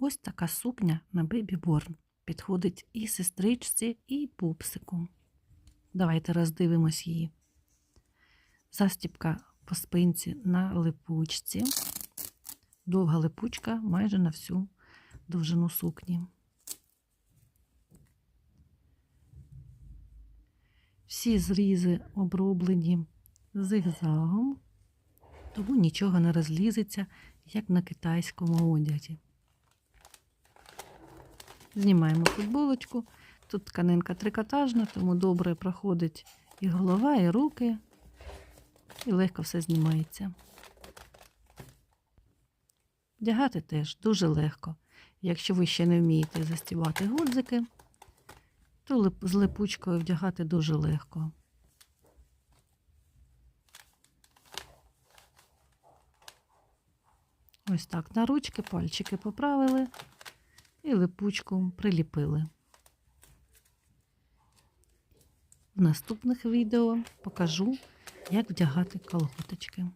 Ось така сукня на бейбі-борн. Підходить і сестричці, і пупсику. Давайте роздивимось її. Застібка по спинці на липучці. Довга липучка майже на всю довжину сукні. Всі зрізи оброблені зигзагом, тому нічого не розлізеться, як на китайському одязі. Знімаємо футболочку. Тут тканинка трикотажна, тому добре проходить і голова, і руки, і легко все знімається. Вдягати теж дуже легко. Якщо ви ще не вмієте застібати гудзики, то з липучкою вдягати дуже легко. Ось так на ручки пальчики поправили і липучку приліпили. В наступних відео покажу, як вдягати колготочки.